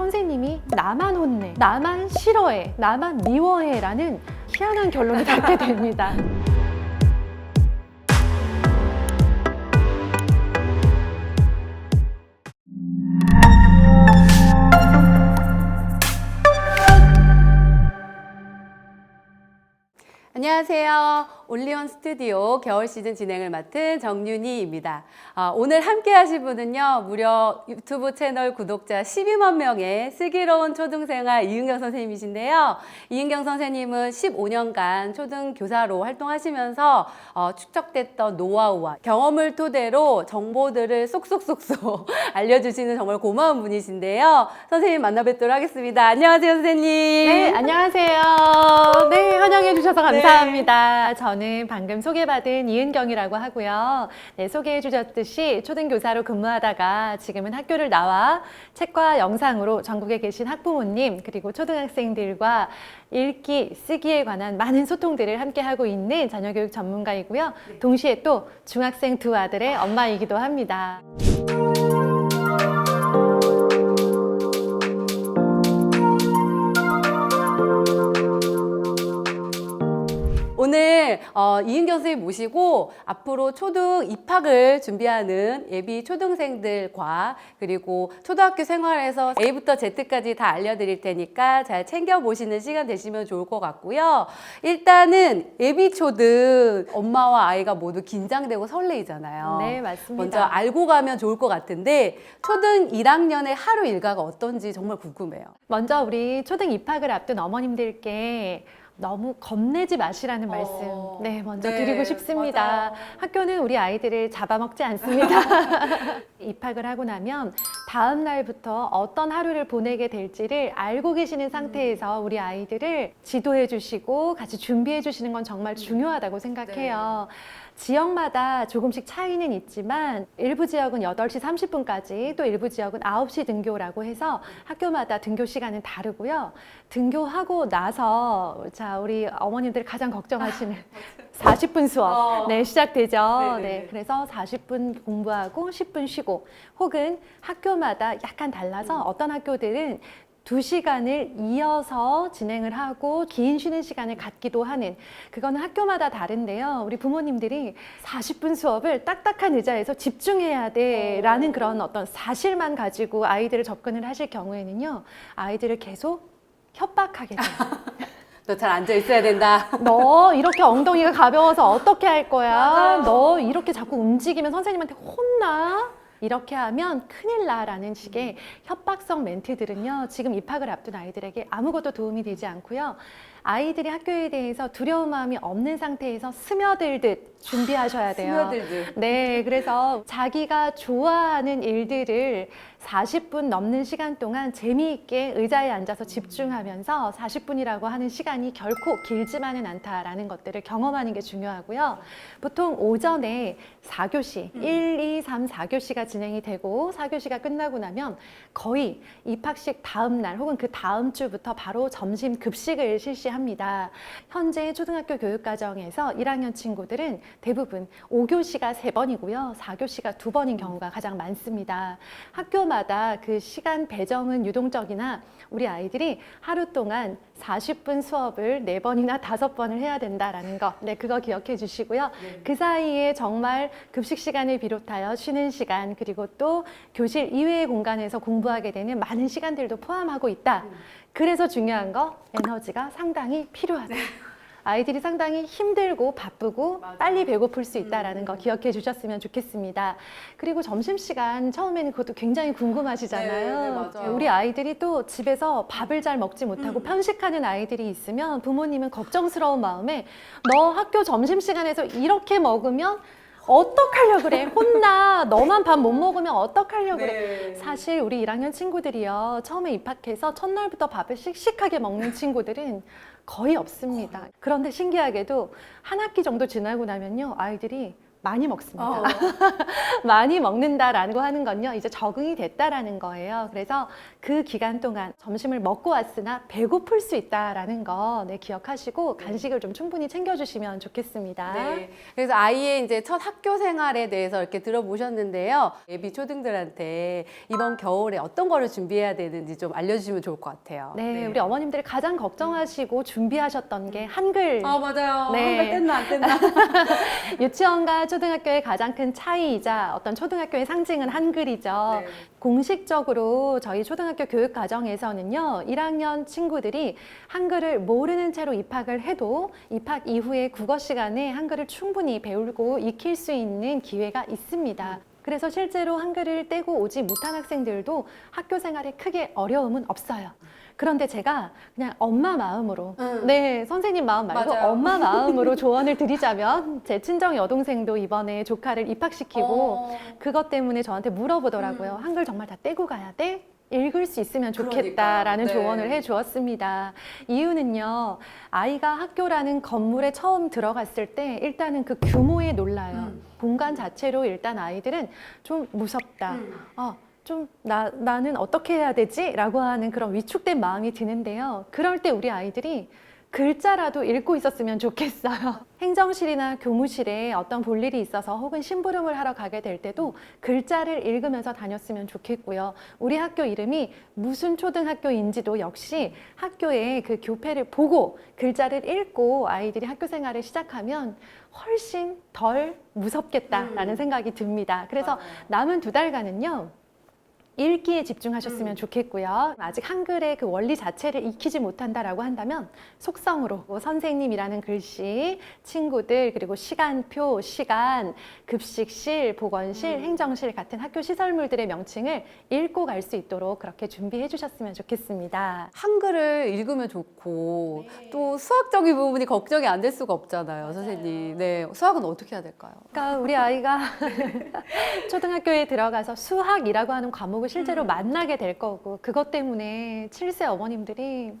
선생님이 나만 혼내, 나만 싫어해, 나만 미워해 라는 희한한 결론을 닿게 됩니다. 안녕하세요. 올리온 스튜디오 겨울 시즌 진행을 맡은 정윤희입니다. 아, 오늘 함께 하실 분은요, 무려 유튜브 채널 구독자 12만 명의 슬기로운 초등생활 이은경 선생님이신데요. 이은경 선생님은 15년간 초등교사로 활동하시면서 어, 축적됐던 노하우와 경험을 토대로 정보들을 쏙쏙쏙쏙 알려주시는 정말 고마운 분이신데요. 선생님 만나 뵙도록 하겠습니다. 안녕하세요, 선생님. 네, 안녕하세요. 네, 환영해 주셔서 감사합니다. 저는 방금 소개받은 이은경이라고 하고요. 네, 소개해 주셨듯이 초등교사로 근무하다가 지금은 학교를 나와 책과 영상으로 전국에 계신 학부모님 그리고 초등학생들과 읽기, 쓰기에 관한 많은 소통들을 함께 하고 있는 자녀교육 전문가이고요. 동시에 또 중학생 두 아들의 엄마이기도 합니다. 오늘 어, 이은경 선생님 모시고 앞으로 초등 입학을 준비하는 예비 초등생들과 그리고 초등학교 생활에서 A부터 Z까지 다 알려드릴 테니까 잘 챙겨보시는 시간 되시면 좋을 것 같고요. 일단은 예비 초등 엄마와 아이가 모두 긴장되고 설레이잖아요. 네, 맞습니다. 먼저 알고 가면 좋을 것 같은데 초등 1학년의 하루 일과가 어떤지 정말 궁금해요. 먼저 우리 초등 입학을 앞둔 어머님들께 너무 겁내지 마시라는 어, 말씀 네 먼저 네, 드리고 싶습니다. 맞아요. 학교는 우리 아이들을 잡아먹지 않습니다. 입학을 하고 나면 다음 날부터 어떤 하루를 보내게 될지를 알고 계시는 상태에서 우리 아이들을 지도해 주시고 같이 준비해 주시는 건 정말 중요하다고 생각해요. 지역마다 조금씩 차이는 있지만 일부 지역은 8시 30분까지 또 일부 지역은 9시 등교라고 해서 학교마다 등교 시간은 다르고요. 등교하고 나서 자 우리 어머님들 가장 걱정하시는 40분 수업 어. 네 시작되죠. 네네네. 네 그래서 40분 공부하고 10분 쉬고 혹은 학교마다 약간 달라서 어떤 학교들은 두 시간을 이어서 진행을 하고 긴 쉬는 시간을 갖기도 하는 그거는 학교마다 다른데요. 우리 부모님들이 40분 수업을 딱딱한 의자에서 집중해야 돼라는 그런 어떤 사실만 가지고 아이들을 접근을 하실 경우에는요. 아이들을 계속 협박하게 돼요. 너잘 앉아 있어야 된다. 너 이렇게 엉덩이가 가벼워서 어떻게 할 거야? 너 이렇게 자꾸 움직이면 선생님한테 혼나? 이렇게 하면 큰일 나라는 식의 협박성 멘트들은요, 지금 입학을 앞둔 아이들에게 아무것도 도움이 되지 않고요. 아이들이 학교에 대해서 두려운 마음이 없는 상태에서 스며들듯 준비하셔야 돼요. 스며들듯. 네, 그래서 자기가 좋아하는 일들을 40분 넘는 시간 동안 재미있게 의자에 앉아서 집중하면서 40분이라고 하는 시간이 결코 길지만은 않다라는 것들을 경험하는 게 중요하고요. 보통 오전에 4교시, 1, 2, 3, 4교시가 진행이 되고 4교시가 끝나고 나면 거의 입학식 다음 날 혹은 그 다음 주부터 바로 점심 급식을 실시합니다. 현재 초등학교 교육과정에서 1학년 친구들은 대부분 5교시가 3번이고요. 4교시가 2번인 경우가 가장 많습니다. 학교마다 그 시간 배정은 유동적이나 우리 아이들이 하루 동안 40분 수업을 4번이나 5번을 해야 된다라는 거. 네, 그거 기억해 주시고요. 그 사이에 정말 급식 시간을 비롯하여 쉬는 시간 그리고 또 교실 이외의 공간에서 공부하게 되는 많은 시간들도 포함하고 있다. 그래서 중요한 거 에너지가 상당히 필요하다. 아이들이 상당히 힘들고 바쁘고 맞아. 빨리 배고플 수 있다라는 거 기억해 주셨으면 좋겠습니다. 그리고 점심 시간 처음에는 그것도 굉장히 궁금하시잖아요. 네, 네. 우리 아이들이 또 집에서 밥을 잘 먹지 못하고 음. 편식하는 아이들이 있으면 부모님은 걱정스러운 마음에 너 학교 점심 시간에서 이렇게 먹으면 어떡하려 그래? 혼나. 너만 밥 못 먹으면 어떡하려 그래? 네. 사실 우리 1학년 친구들이요. 처음에 입학해서 첫날부터 밥을 씩씩하게 먹는 친구들은 거의 없습니다. 그런데 신기하게도 한 학기 정도 지나고 나면요. 아이들이 많이 먹습니다. 어. 많이 먹는다라고 하는 건요, 이제 적응이 됐다라는 거예요. 그래서 그 기간 동안 점심을 먹고 왔으나 배고플 수 있다라는 거 네, 기억하시고 간식을 좀 충분히 챙겨주시면 좋겠습니다. 네. 그래서 아이의 이제 첫 학교 생활에 대해서 이렇게 들어보셨는데요. 예비 초등들한테 이번 겨울에 어떤 거를 준비해야 되는지 좀 알려주시면 좋을 것 같아요. 네, 우리 어머님들이 가장 걱정하시고 준비하셨던 게 한글. 아 맞아요. 네. 한글 뗐나 안 뗐나. 유치원과 초등학교의 가장 큰 차이이자 어떤 초등학교의 상징은 한글이죠. 네. 공식적으로 저희 초등학교 교육 과정에서는요, 1학년 친구들이 한글을 모르는 채로 입학을 해도 입학 이후에 국어 시간에 한글을 충분히 배우고 익힐 수 있는 기회가 있습니다. 그래서 실제로 한글을 떼고 오지 못한 학생들도 학교 생활에 크게 어려움은 없어요. 그런데 제가 그냥 엄마 마음으로, 음. 네, 선생님 마음 말고 맞아요. 엄마 마음으로 조언을 드리자면 제 친정 여동생도 이번에 조카를 입학시키고 어. 그것 때문에 저한테 물어보더라고요. 음. 한글 정말 다 떼고 가야 돼? 읽을 수 있으면. 좋겠다라는 네. 조언을 해 주었습니다. 이유는요, 아이가 학교라는 건물에 처음 들어갔을 때 일단은 그 규모에 놀라요. 음. 공간 자체로 일단 아이들은 좀 무섭다. 음. 어, 좀 나, 나는 어떻게 해야 되지? 라고 하는 그런 위축된 마음이 드는데요. 그럴 때 우리 아이들이 글자라도 읽고 있었으면 좋겠어요. 행정실이나 교무실에 어떤 볼일이 있어서 혹은 심부름을 하러 가게 될 때도 글자를 읽으면서 다녔으면 좋겠고요. 우리 학교 이름이 무슨 초등학교인지도 역시 학교의 그 교패를 보고 글자를 읽고 아이들이 학교 생활을 시작하면 훨씬 덜 무섭겠다라는 음. 생각이 듭니다. 그래서 맞아요. 남은 두 달간은요. 읽기에 집중하셨으면 음. 좋겠고요. 아직 한글의 그 원리 자체를 익히지 못한다라고 한다면 속성으로 뭐 선생님이라는 글씨, 친구들 그리고 시간표, 시간, 급식실, 보건실, 음. 행정실 같은 학교 시설물들의 명칭을 읽고 갈 수 있도록 그렇게 준비해 주셨으면 좋겠습니다. 한글을 읽으면 좋고 네. 또 수학적인 부분이 걱정이 안 될 수가 없잖아요, 선생님. 네, 수학은 어떻게 해야 될까요? 그러니까 우리 아이가 초등학교에 들어가서 수학이라고 하는 과목을 실제로 음. 만나게 될 거고 그것 때문에 7세 어머님들이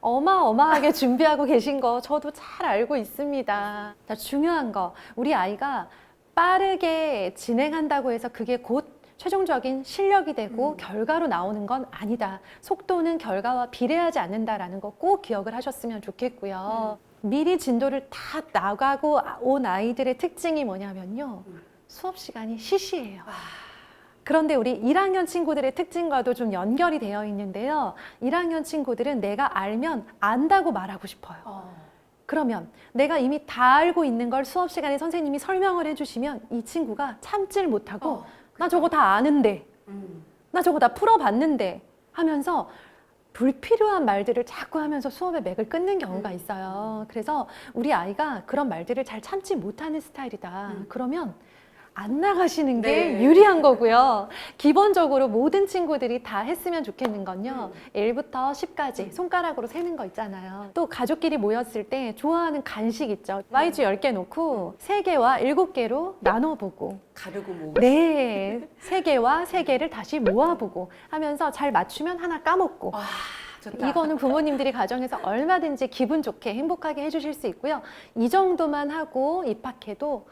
어마어마하게 준비하고 계신 거 저도 잘 알고 있습니다. 자, 중요한 거 우리 아이가 빠르게 진행한다고 해서 그게 곧 최종적인 실력이 되고 음. 결과로 나오는 건 아니다. 속도는 결과와 비례하지 않는다라는 거 꼭 기억을 하셨으면 좋겠고요. 미리 진도를 다 나가고 온 아이들의 특징이 뭐냐면요. 음. 수업 시간이 시시해요. 그런데 우리 1학년 친구들의 특징과도 좀 연결이 되어 있는데요. 1학년 친구들은 내가 알면 안다고 말하고 싶어요. 그러면 내가 이미 다 알고 있는 걸 수업 시간에 선생님이 설명을 해주시면 이 친구가 참질 못하고 어, 나 저거 다 아는데, 음. 나 저거 다 풀어봤는데 하면서 불필요한 말들을 자꾸 하면서 수업의 맥을 끊는 경우가 음. 있어요. 그래서 우리 아이가 그런 말들을 잘 참지 못하는 스타일이다. 음. 그러면 안 나가시는 게 네. 유리한 거고요. 기본적으로 모든 친구들이 다 했으면 좋겠는 건요. 음. 1부터 10까지 손가락으로 세는 거 있잖아요. 또 가족끼리 모였을 때 좋아하는 간식 있죠. YG 10개 놓고 3개와 7개로 나눠보고 가르고 뭐. 네, 세 개와 세 개를 다시 모아보고 하면서 잘 맞추면 하나 까먹고. 와, 좋다. 이거는 부모님들이 가정에서 얼마든지 기분 좋게 행복하게 해주실 수 있고요. 이 정도만 하고 입학해도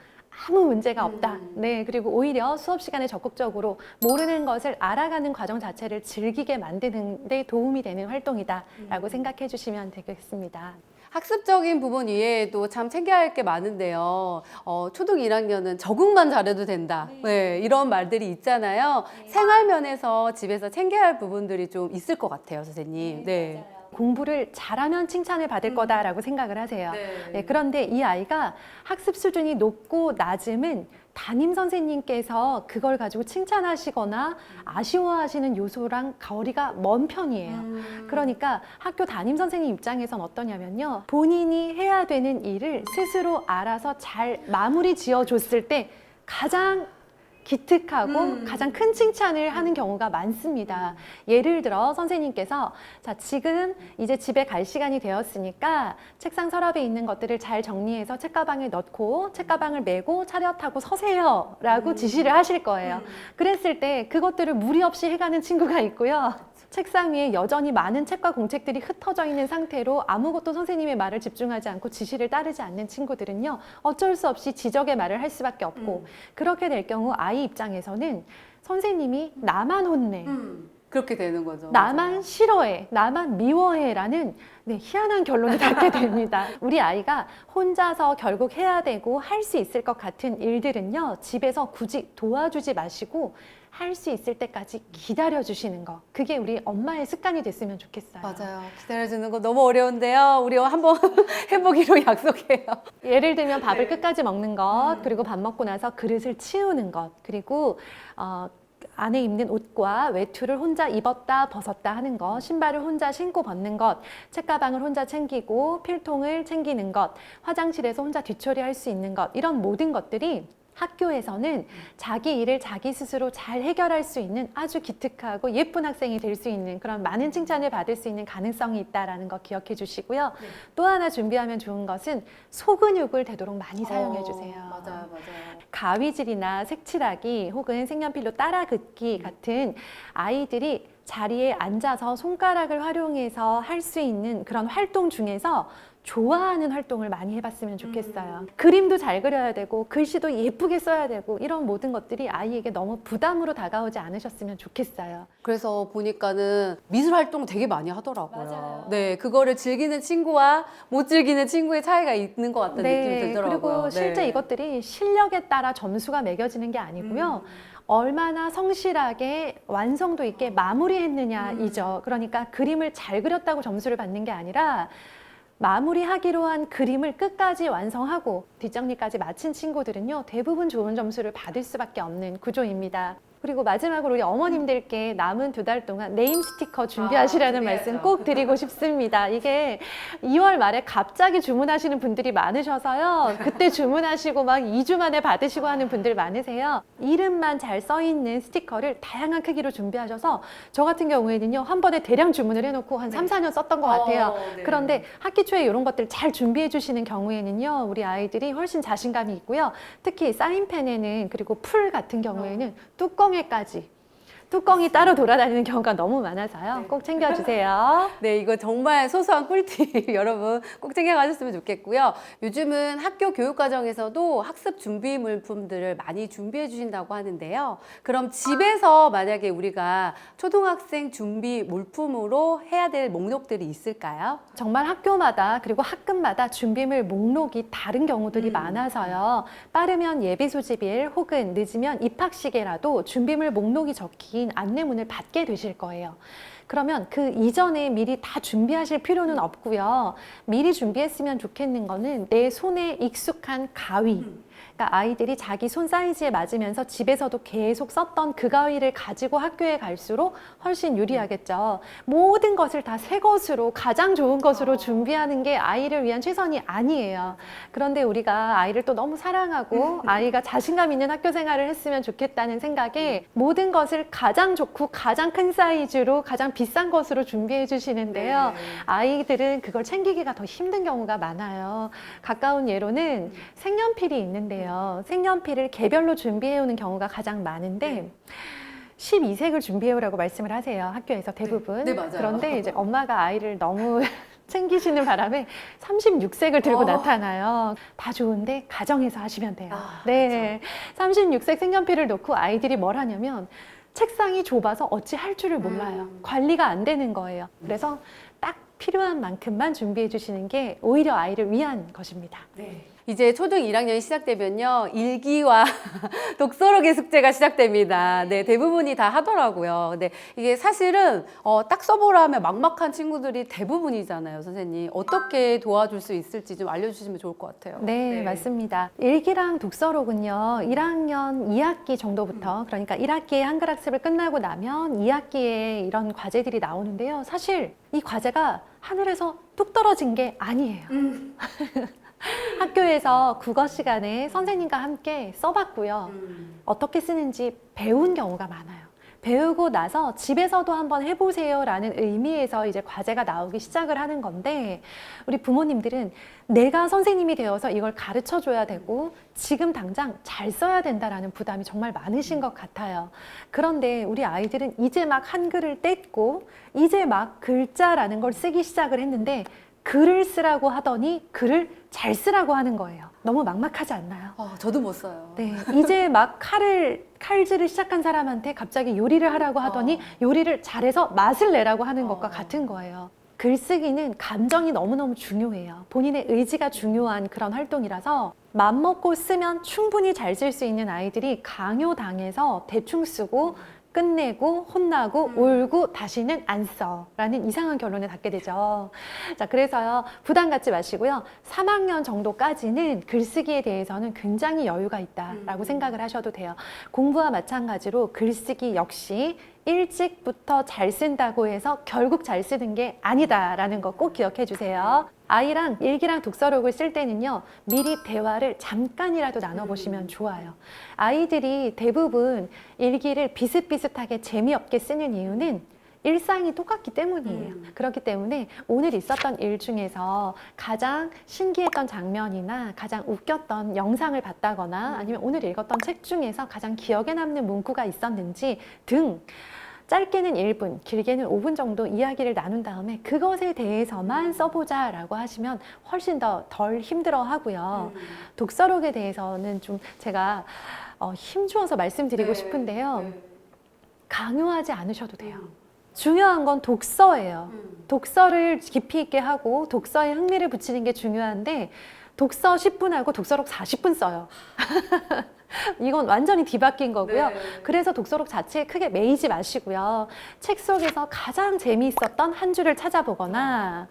아무 문제가 없다. 음. 네, 그리고 오히려 수업 시간에 적극적으로 모르는 것을 알아가는 과정 자체를 즐기게 만드는 데 도움이 되는 활동이다라고 음. 생각해 주시면 되겠습니다. 학습적인 부분 이외에도 참 챙겨야 할 게 많은데요. 어, 초등 1학년은 적응만 잘해도 된다. 네. 이런 말들이 있잖아요. 생활 면에서 집에서 챙겨야 할 부분들이 좀 있을 것 같아요, 선생님. 네. 공부를 잘하면 칭찬을 받을 음. 거다라고 생각을 하세요. 네. 네, 그런데 이 아이가 학습 수준이 높고 낮음은 담임 선생님께서 그걸 가지고 칭찬하시거나 아쉬워하시는 요소랑 거리가 먼 편이에요. 음. 그러니까 학교 담임 선생님 입장에선 어떠냐면요. 본인이 해야 되는 일을 스스로 알아서 잘 마무리 지어 줬을 때 가장 기특하고 음. 가장 큰 칭찬을 하는 경우가 많습니다. 예를 들어 선생님께서 자, 지금 이제 집에 갈 시간이 되었으니까 책상 서랍에 있는 것들을 잘 정리해서 책가방에 넣고 책가방을 메고 차렷하고 서세요. 라고 음. 지시를 하실 거예요. 음. 그랬을 때 그것들을 무리 없이 해가는 친구가 있고요. 책상 위에 여전히 많은 책과 공책들이 흩어져 있는 상태로 아무것도 선생님의 말을 집중하지 않고 지시를 따르지 않는 친구들은요, 어쩔 수 없이 지적의 말을 할 수밖에 없고, 그렇게 될 경우 아이 입장에서는 선생님이 나만 혼내, 그렇게 되는 거죠. 나만 싫어해, 나만 미워해라는 네, 희한한 결론을 닿게 됩니다. 우리 아이가 혼자서 결국 해야 되고 할 수 있을 것 같은 일들은요, 집에서 굳이 도와주지 마시고 할 수 있을 때까지 기다려 주시는 거. 그게 우리 엄마의 습관이 됐으면 좋겠어요. 맞아요. 기다려주는 거 너무 어려운데요. 우리 한번 해보기로 약속해요. 예를 들면 밥을 네. 끝까지 먹는 것, 음. 그리고 밥 먹고 나서 그릇을 치우는 것, 그리고 어, 안에 입는 옷과 외투를 혼자 입었다 벗었다 하는 것, 신발을 혼자 신고 벗는 것, 책가방을 혼자 챙기고 필통을 챙기는 것, 화장실에서 혼자 뒤처리할 수 있는 것, 이런 모든 것들이 학교에서는 자기 일을 자기 스스로 잘 해결할 수 있는 아주 기특하고 예쁜 학생이 될 수 있는 그런 많은 칭찬을 받을 수 있는 가능성이 있다라는 거 기억해 주시고요. 네. 또 하나 준비하면 좋은 것은 소근육을 되도록 많이 사용해 어, 주세요. 맞아요, 맞아요. 가위질이나 색칠하기 혹은 색연필로 따라 긋기 같은 아이들이 자리에 앉아서 손가락을 활용해서 할 수 있는 그런 활동 중에서 좋아하는 활동을 많이 해봤으면 좋겠어요. 그림도 잘 그려야 되고 글씨도 예쁘게 써야 되고 이런 모든 것들이 아이에게 너무 부담으로 다가오지 않으셨으면 좋겠어요. 그래서 보니까는 미술 활동 되게 많이 하더라고요. 맞아요. 네, 그거를 즐기는 친구와 못 즐기는 친구의 차이가 있는 것 같다는 느낌이 들더라고요. 네, 그리고 실제 네. 이것들이 실력에 따라 점수가 매겨지는 게 아니고요. 얼마나 성실하게 완성도 있게 마무리했느냐이죠. 그러니까 그림을 잘 그렸다고 점수를 받는 게 아니라 마무리하기로 한 그림을 끝까지 완성하고 뒷정리까지 마친 친구들은요 대부분 좋은 점수를 받을 수밖에 없는 구조입니다. 그리고 마지막으로 우리 어머님들께 남은 두 달 동안 네임 스티커 준비하시라는 아, 말씀. 꼭 드리고 싶습니다. 이게 2월 말에 갑자기 주문하시는 분들이 많으셔서요. 그때 주문하시고 막 2주 만에 받으시고 하는 분들 많으세요. 이름만 잘 써 있는 스티커를 다양한 크기로 준비하셔서 저 같은 경우에는요. 한 번에 대량 주문을 해놓고 한 3, 4년 썼던 것 같아요. 어, 네. 그런데 학기 초에 이런 것들 잘 준비해 주시는 경우에는요. 우리 아이들이 훨씬 자신감이 있고요. 특히 사인펜에는 그리고 풀 같은 경우에는 뚜껑 에까지 뚜껑이 따로 돌아다니는 경우가 너무 많아서요. 네. 꼭 챙겨주세요. 네, 이거 정말 소소한 꿀팁 여러분 꼭 챙겨가셨으면 좋겠고요. 요즘은 학교 교육 과정에서도 학습 준비 물품들을 많이 준비해 주신다고 하는데요. 그럼 집에서 만약에 우리가 초등학생 준비 물품으로 해야 될 목록들이 있을까요? 정말 학교마다 그리고 학급마다 준비물 목록이 다른 경우들이 음. 많아서요. 빠르면 예비 소집일 혹은 늦으면 입학 시계라도 준비물 목록이 적힌 안내문을 받게 되실 거예요. 그러면 그 이전에 미리 다 준비하실 필요는 없고요. 미리 준비했으면 좋겠는 거는 내 손에 익숙한 가위. 그러니까 아이들이 자기 손 사이즈에 맞으면서 집에서도 계속 썼던 그 가위를 가지고 학교에 갈수록 훨씬 유리하겠죠. 모든 것을 다 새 것으로 가장 좋은 것으로 준비하는 게 아이를 위한 최선이 아니에요. 그런데 우리가 아이를 또 너무 사랑하고 아이가 자신감 있는 학교 생활을 했으면 좋겠다는 생각에 모든 것을 가장 좋고 가장 큰 사이즈로 가장 비싼 것으로 준비해 주시는데요. 아이들은 그걸 챙기기가 더 힘든 경우가 많아요. 가까운 예로는 색연필이 있는데요. 색연필을 개별로 준비해 오는 경우가 가장 많은데 12색을 준비해 오라고 말씀을 하세요. 학교에서 대부분. 네, 맞아요. 그런데 이제 엄마가 아이를 너무 챙기시는 바람에 36색을 들고 어. 나타나요. 다 좋은데 가정에서 하시면 돼요. 아, 네. 36색 색연필을 놓고 아이들이 뭘 하냐면 책상이 좁아서 어찌 할 줄을 몰라요. 음. 관리가 안 되는 거예요. 그래서 딱 필요한 만큼만 준비해 주시는 게 오히려 아이를 위한 것입니다. 이제 초등 1학년이 시작되면요. 일기와 독서록의 숙제가 시작됩니다. 네, 대부분이 다 하더라고요. 근데 이게 사실은 어, 딱 써보라 하면 막막한 친구들이 대부분이잖아요, 선생님. 어떻게 도와줄 수 있을지 좀 알려주시면 좋을 것 같아요. 네, 맞습니다. 일기랑 독서록은요, 1학년 2학기 정도부터, 그러니까 1학기에 한글 학습을 끝나고 나면 2학기에 이런 과제들이 나오는데요. 사실 이 과제가 하늘에서 뚝 떨어진 게 아니에요. 학교에서 국어 시간에 선생님과 함께 써봤고요. 어떻게 쓰는지 배운 경우가 많아요. 배우고 나서 집에서도 한번 해보세요라는 의미에서 이제 과제가 나오기 시작을 하는 건데 우리 부모님들은 내가 선생님이 되어서 이걸 가르쳐 줘야 되고 지금 당장 잘 써야 된다라는 부담이 정말 많으신 것 같아요. 그런데 우리 아이들은 이제 막 한글을 뗐고 이제 막 글자라는 걸 쓰기 시작을 했는데 글을 쓰라고 하더니 글을 잘 쓰라고 하는 거예요. 너무 막막하지 않나요? 어, 저도 못 써요. 네, 이제 막 칼을 칼질을 시작한 사람한테 갑자기 요리를 하라고 하더니 어. 요리를 잘해서 맛을 내라고 하는 것과 어. 같은 거예요. 글쓰기는 감정이 너무너무 중요해요. 본인의 의지가 중요한 그런 활동이라서 맘 먹고 쓰면 충분히 잘 쓸 수 있는 아이들이 강요당해서 대충 쓰고 끝내고 혼나고 음. 울고 다시는 안 써라는 이상한 결론에 닿게 되죠. 자, 그래서요 부담 갖지 마시고요. 3학년 정도까지는 글쓰기에 대해서는 굉장히 여유가 있다라고 음. 생각을 하셔도 돼요. 공부와 마찬가지로 글쓰기 역시 일찍부터 잘 쓴다고 해서 결국 잘 쓰는 게 아니다라는 거 꼭 기억해 주세요. 아이랑 일기랑 독서록을 쓸 때는요, 미리 대화를 잠깐이라도 나눠보시면 좋아요. 아이들이 대부분 일기를 비슷비슷하게 재미없게 쓰는 이유는 일상이 똑같기 때문이에요. 음. 그렇기 때문에 오늘 있었던 일 중에서 가장 신기했던 장면이나 가장 웃겼던 영상을 봤다거나 아니면 오늘 읽었던 책 중에서 가장 기억에 남는 문구가 있었는지 등 짧게는 1분, 길게는 5분 정도 이야기를 나눈 다음에 그것에 대해서만 써보자 라고 하시면 훨씬 더 덜 힘들어 하고요. 음. 독서록에 대해서는 좀 제가 어, 힘주어서 말씀드리고 네. 싶은데요. 네. 강요하지 않으셔도 돼요. 음. 중요한 건 독서예요. 음. 독서를 깊이 있게 하고 독서에 흥미를 붙이는 게 중요한데 독서 10분 하고 독서록 40분 써요. 이건 완전히 뒤바뀐 거고요. 네. 그래서 독서록 자체에 크게 매이지 마시고요. 책 속에서 가장 재미있었던 한 줄을 찾아보거나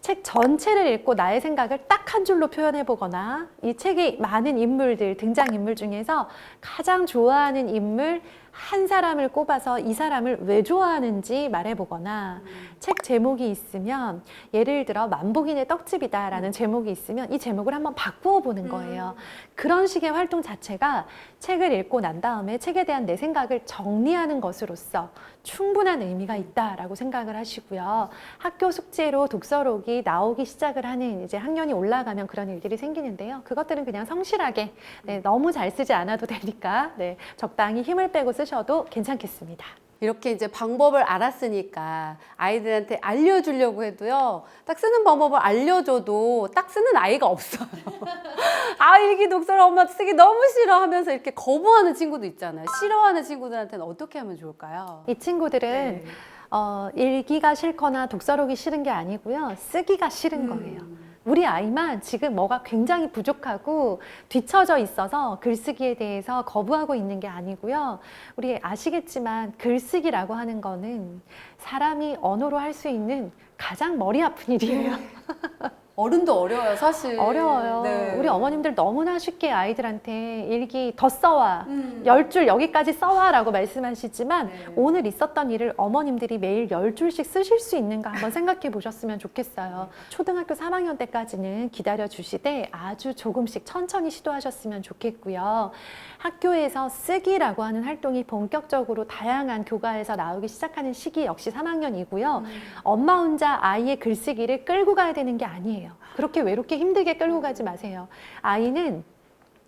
책 전체를 읽고 나의 생각을 딱 한 줄로 표현해 보거나 이 책의 많은 인물들 등장 인물 중에서 가장 좋아하는 인물 한 사람을 꼽아서 이 사람을 왜 좋아하는지 말해 보거나 책 제목이 있으면 예를 들어 만복인의 떡집이다라는 제목이 있으면 이 제목을 한번 바꾸어 보는 거예요. 그런 식의 활동 자체가 책을 읽고 난 다음에 책에 대한 내 생각을 정리하는 것으로서 충분한 의미가 있다라고 생각을 하시고요. 학교 숙제로 독서록이 나오기 시작을 하는 이제 학년이 올라가면 그런 일들이 생기는데요. 그것들은 그냥 성실하게 네, 너무 잘 쓰지 않아도 되니까 네, 적당히 힘을 빼고 쓰 셔도 괜찮겠습니다. 이렇게 이제 방법을 알았으니까 아이들한테 알려주려고 해도요, 딱 쓰는 방법을 알려줘도 딱 쓰는 아이가 없어요. 아, 일기 독서를 엄마 쓰기 너무 싫어 하면서 이렇게 거부하는 친구도 있잖아요. 싫어하는 친구들한테는 어떻게 하면 좋을까요? 이 친구들은 네. 어, 일기가 싫거나 독서록이 싫은 게 아니고요. 쓰기가 싫은 거예요. 우리 아이만 지금 뭐가 굉장히 부족하고 뒤처져 있어서 글쓰기에 대해서 거부하고 있는 게 아니고요. 우리 아시겠지만 글쓰기라고 하는 거는 사람이 언어로 할 수 있는 가장 머리 아픈 일이에요. 어른도 어려워요, 사실. 어려워요. 네. 우리 어머님들 너무나 쉽게 아이들한테 일기 더 써와. 음. 열 줄 여기까지 써와 라고 말씀하시지만 네. 오늘 있었던 일을 어머님들이 매일 열 줄씩 쓰실 수 있는가 한번 생각해 보셨으면 좋겠어요. 초등학교 3학년 때까지는 기다려 주시되 아주 조금씩 천천히 시도하셨으면 좋겠고요. 학교에서 쓰기라고 하는 활동이 본격적으로 다양한 교과에서 나오기 시작하는 시기 역시 3학년이고요. 음. 엄마 혼자 아이의 글쓰기를 끌고 가야 되는 게 아니에요. 그렇게 외롭게 힘들게 끌고 가지 마세요. 아이는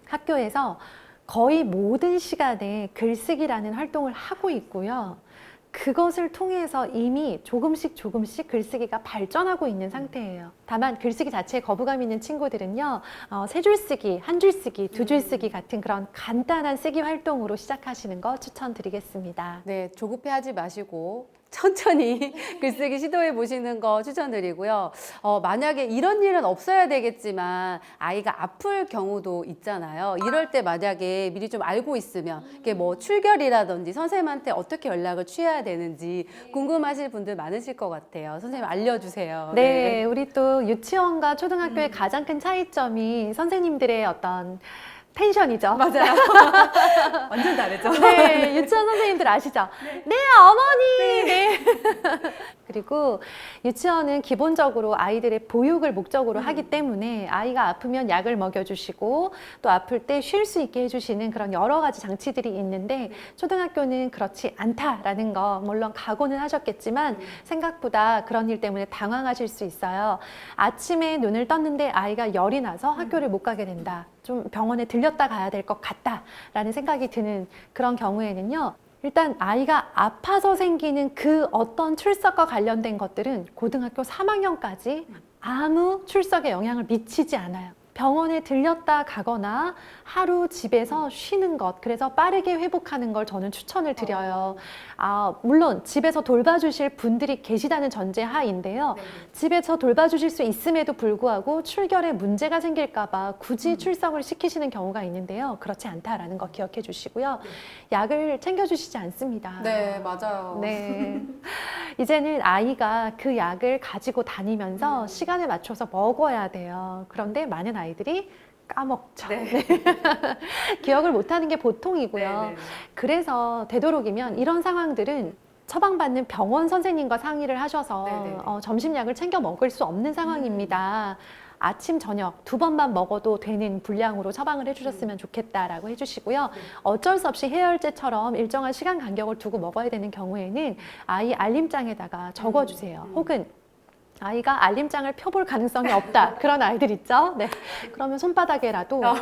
학교에서 거의 모든 시간에 글쓰기라는 활동을 하고 있고요. 그것을 통해서 이미 조금씩 조금씩 글쓰기가 발전하고 있는 상태예요. 다만 글쓰기 자체에 거부감 있는 친구들은요, 어, 세 줄 쓰기, 한 줄 쓰기, 두 줄 쓰기 같은 그런 간단한 쓰기 활동으로 시작하시는 거 추천드리겠습니다. 네, 조급해하지 마시고 천천히 글쓰기 시도해 보시는 거 추천드리고요. 어, 만약에 이런 일은 없어야 되겠지만 아이가 아플 경우도 있잖아요. 이럴 때 만약에 미리 좀 알고 있으면 이게 뭐 출결이라든지 선생님한테 어떻게 연락을 취해야 되는지 궁금하실 분들 많으실 것 같아요. 선생님 알려주세요. 네, 우리 또 유치원과 초등학교의 가장 큰 차이점이 선생님들의 어떤 텐션이죠. 맞아요. 완전 다르죠. 네, 유치원 선생님들 아시죠? 네, 어머니. 네. 그리고 유치원은 기본적으로 아이들의 보육을 목적으로 음. 하기 때문에 아이가 아프면 약을 먹여주시고 또 아플 때 쉴 수 있게 해주시는 그런 여러 가지 장치들이 있는데 초등학교는 그렇지 않다라는 거 물론 각오는 하셨겠지만 생각보다 그런 일 때문에 당황하실 수 있어요. 아침에 눈을 떴는데 아이가 열이 나서 학교를 못 가게 된다. 좀 병원에 들렸다 가야 될 것 같다라는 생각이 드는 그런 경우에는요. 일단 아이가 아파서 생기는 그 어떤 출석과 관련된 것들은 고등학교 3학년까지 아무 출석에 영향을 미치지 않아요. 병원에 들렸다 가거나 하루 집에서 쉬는 것, 그래서 빠르게 회복하는 걸 저는 추천을 드려요. 아, 물론 집에서 돌봐주실 분들이 계시다는 전제 하인데요. 집에서 돌봐주실 수 있음에도 불구하고 출결에 문제가 생길까봐 굳이 출석을 시키시는 경우가 있는데요. 그렇지 않다라는 거 기억해 주시고요. 약을 챙겨주시지 않습니다. 네, 맞아요. 네. 이제는 아이가 그 약을 가지고 다니면서 음. 시간에 맞춰서 먹어야 돼요. 그런데 많은 아이 들이 까먹죠. 네. 기억을 못하는 게 보통이고요. 네, 네. 그래서 되도록이면 이런 상황들은 처방받는 병원 선생님과 상의를 하셔서 네네네. 어, 점심약을 챙겨 먹을 수 없는 상황입니다. 아침, 저녁 두 번만 먹어도 되는 분량으로 처방을 해주셨으면 좋겠다라고 해주시고요. 어쩔 수 없이 해열제처럼 일정한 시간 간격을 두고 먹어야 되는 경우에는 아이 알림장에다가 적어주세요. 혹은 아이가 알림장을 펴볼 가능성이 없다. 그런 아이들 있죠? 네. 그러면 손바닥에라도 아,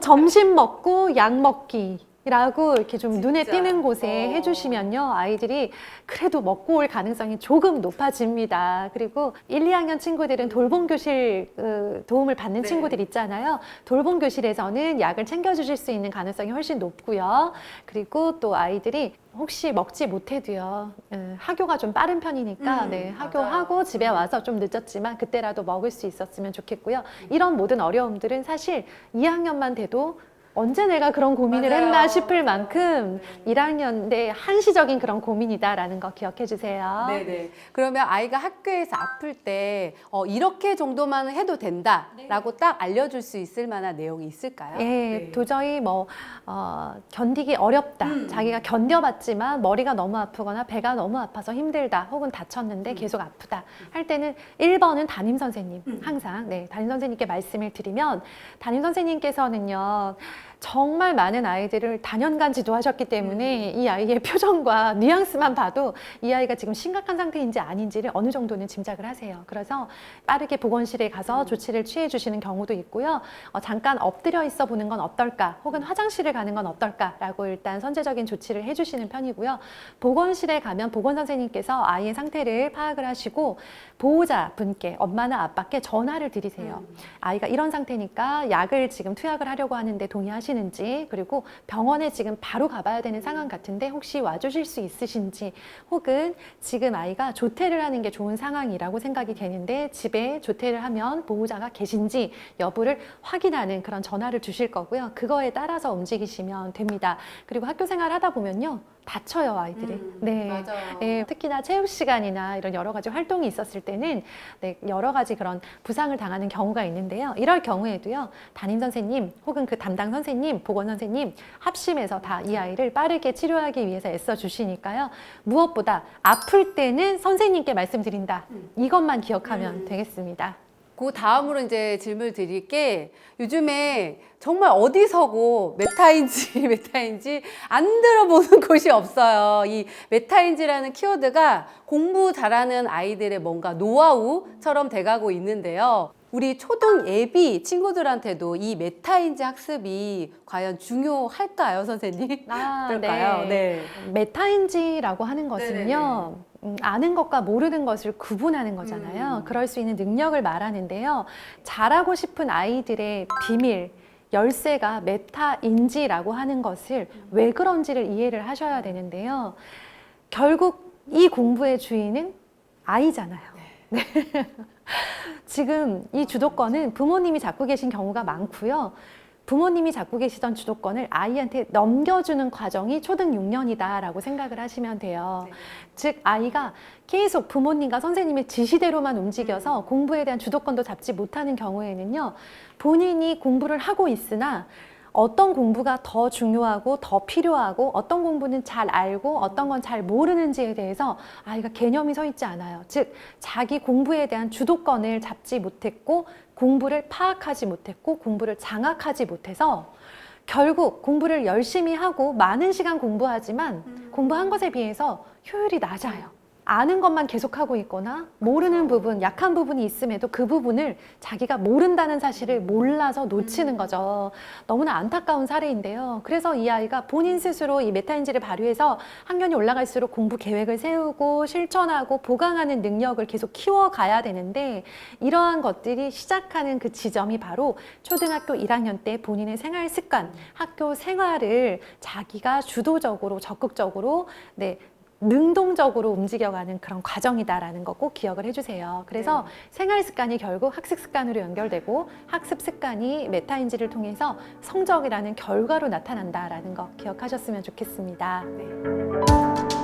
점심 먹고 약 먹기. 라고 이렇게 좀 눈에 진짜. 띄는 곳에 어. 해주시면요 아이들이 그래도 먹고 올 가능성이 조금 높아집니다 그리고 1, 2학년 친구들은 돌봄 교실 그, 도움을 받는 네. 친구들 있잖아요 돌봄 교실에서는 약을 챙겨주실 수 있는 가능성이 훨씬 높고요 그리고 또 아이들이 혹시 먹지 못해도요 음, 학교가 좀 빠른 편이니까 음, 네. 학교하고 집에 와서 좀 늦었지만 그때라도 먹을 수 있었으면 좋겠고요 이런 모든 어려움들은 사실 2학년만 돼도 언제 내가 그런 고민을 맞아요. 했나 싶을 만큼 네. 1학년 때 한시적인 그런 고민이다라는 거 기억해 주세요. 네네. 그러면 아이가 학교에서 아플 때 어, 이렇게 정도만 해도 된다라고 딱 알려줄 수 있을 만한 내용이 있을까요? 예, 네. 도저히 뭐 어, 견디기 어렵다. 음. 자기가 견뎌봤지만 머리가 너무 아프거나 배가 너무 아파서 힘들다. 혹은 음. 다쳤는데 계속 아프다. 할 때는 1번은 담임 선생님 음. 항상 네, 담임 선생님께 말씀을 드리면 담임 선생님께서는요. 정말 많은 아이들을 단연간 지도하셨기 때문에 음. 이 아이의 표정과 뉘앙스만 봐도 이 아이가 지금 심각한 상태인지 아닌지를 어느 정도는 짐작을 하세요. 그래서 빠르게 보건실에 음. 가서 조치를 취해 주시는 경우도 있고요. 어, 잠깐 엎드려 있어 보는 건 어떨까? 혹은 화장실을 가는 건 어떨까라고 일단 선제적인 조치를 해주시는 편이고요. 보건실에 가면 보건 선생님께서 아이의 상태를 파악을 하시고 보호자 분께 엄마나 아빠께 전화를 드리세요. 음. 아이가 이런 상태니까 약을 지금 투약을 하려고 하는데 동의하시 는지 그리고 병원에 지금 바로 가봐야 되는 상황 같은데 혹시 와주실 수 있으신지 혹은 지금 아이가 조퇴를 하는 게 좋은 상황이라고 생각이 되는데 집에 조퇴를 하면 보호자가 계신지 여부를 확인하는 그런 전화를 주실 거고요. 그거에 따라서 움직이시면 됩니다. 그리고 학교 생활 하다 보면요. 다쳐요, 아이들이. 음, 네. 예, 특히나 체육 시간이나 이런 여러 가지 활동이 있었을 때는 네, 여러 가지 그런 부상을 당하는 경우가 있는데요. 이럴 경우에도요, 담임 선생님 혹은 그 담당 선생님, 보건 선생님 합심해서 다 이 아이를 빠르게 치료하기 위해서 애써 주시니까요. 무엇보다 아플 때는 선생님께 말씀드린다. 이것만 기억하면 음. 되겠습니다. 그 다음으로 이제 질문을 드릴 게 요즘에 정말 어디서고 메타인지 메타인지 안 들어보는 곳이 없어요. 이 메타인지라는 키워드가 공부 잘하는 아이들의 뭔가 노하우처럼 돼가고 있는데요. 우리 초등 예비 친구들한테도 이 메타인지 학습이 과연 중요할까요, 선생님? 아, 어떨까요? 네. 메타인지라고 하는 것은요, 음, 아는 것과 모르는 것을 구분하는 거잖아요. 음. 그럴 수 있는 능력을 말하는데요. 잘하고 싶은 아이들의 비밀, 열쇠가 메타인지라고 하는 것을 왜 그런지를 이해를 하셔야 되는데요. 결국 이 공부의 주인은 아이잖아요. 네. 지금 이 주도권은 부모님이 잡고 계신 경우가 많고요. 부모님이 잡고 계시던 주도권을 아이한테 넘겨주는 과정이 초등 6년이다라고 생각을 하시면 돼요. 네. 즉, 아이가 계속 부모님과 선생님의 지시대로만 움직여서 공부에 대한 주도권도 잡지 못하는 경우에는요, 본인이 공부를 하고 있으나 어떤 공부가 더 중요하고 더 필요하고 어떤 공부는 잘 알고 어떤 건 잘 모르는지에 대해서 아이가 개념이 서 있지 않아요. 즉 자기 공부에 대한 주도권을 잡지 못했고 공부를 파악하지 못했고 공부를 장악하지 못해서 결국 공부를 열심히 하고 많은 시간 공부하지만 공부한 것에 비해서 효율이 낮아요. 아는 것만 계속하고 있거나 모르는 부분, 약한 부분이 있음에도 그 부분을 자기가 모른다는 사실을 몰라서 놓치는 거죠. 너무나 안타까운 사례인데요. 그래서 이 아이가 본인 스스로 이 메타인지를 발휘해서 학년이 올라갈수록 공부 계획을 세우고 실천하고 보강하는 능력을 계속 키워가야 되는데 이러한 것들이 시작하는 그 지점이 바로 초등학교 1학년 때 본인의 생활 습관, 학교 생활을 자기가 주도적으로 적극적으로 네, 능동적으로 움직여가는 그런 과정이다라는 거 꼭 기억을 해주세요. 그래서 생활 습관이 결국 학습 습관으로 연결되고 학습 습관이 메타인지를 통해서 성적이라는 결과로 나타난다라는 거 기억하셨으면 좋겠습니다. 네.